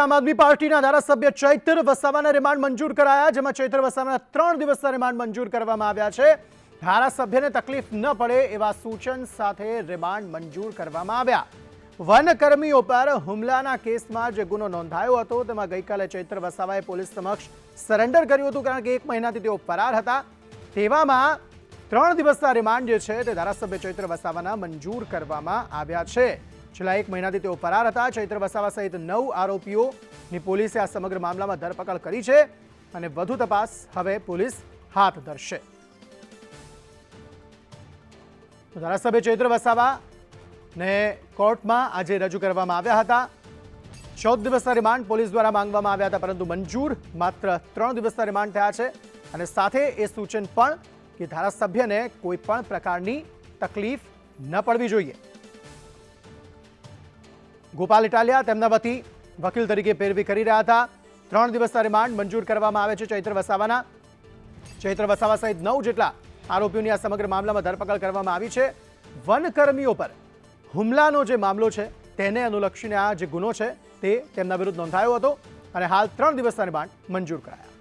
આમ આદમી પાર્ટીના ધારાસભ્ય ચૈતર વસાવાના રિમાન્ડ મંજૂર કરાયા, જેમાં ચૈતર વસાવાના ત્રણ દિવસના રિમાન્ડ મંજૂર કરવામાં આવ્યા છે. ધારાસભ્યને તકલીફ ન પડે એવા સૂચન સાથે રિમાન્ડ મંજૂર કરવામાં આવ્યા. વનકર્મીઓ પર હુમલાના કેસમાં જે ગુનો નોંધાયો હતો. તેમાં ગઈકાલે ચૈત્ર વસાવાએ પોલીસ સમક્ષ સરેન્ડર કર્યું હતું, કારણ કે એક મહિનાથી તેઓ ફરાર હતા. તેવામાં ત્રણ દિવસના રિમાન્ડ જે છે તે ધારાસભ્ય ચૈત્ર વસાવાના મંજૂર કરવામાં આવ્યા છે. છેલ્લા એક મહિનાથી તેઓ ફરાર હતા. ચૈત્ર વસાવા સહિત નવ આરોપીઓની પોલીસે આ સમગ્ર મામલામાં ધરપકડ કરી છે અને વધુ તપાસ હવે પોલીસ હાથ ધરશે. ધારાસભ્ય ચૈત્ર વસાવા ને કોર્ટમાં આજે રજૂ કરવામાં આવ્યા હતા. ચૌદ દિવસના રિમાન્ડ પોલીસ દ્વારા માંગવામાં આવ્યા હતા, પરંતુ મંજૂર માત્ર ત્રણ દિવસના રિમાન્ડ થયા છે. અને સાથે એ સૂચન પણ કે ધારાસભ્યને કોઈ પણ પ્રકારની તકલીફ ન પડવી જોઈએ. ગોપાલ ઇટાલિયા તેમના વતી વકીલ તરીકે પેરવી કરી રહ્યા હતા. ત્રણ દિવસના રિમાન્ડ મંજૂર કરવામાં આવે છે ચૈત્ર વસાવાના. ચૈત્ર વસાવા સહિત નવ જેટલા આરોપીઓની આ સમગ્ર મામલામાં ધરપકડ કરવામાં આવી છે. વનકર્મીઓ પર હુમલાનો જે મામલો છે, તેને અનુલક્ષીને આ જે ગુનો છે, તે તેમના વિરુદ્ધ નોંધાયો હતો અને હાલ ત્રણ દિવસના રિમાન્ડ મંજૂર કરાયા.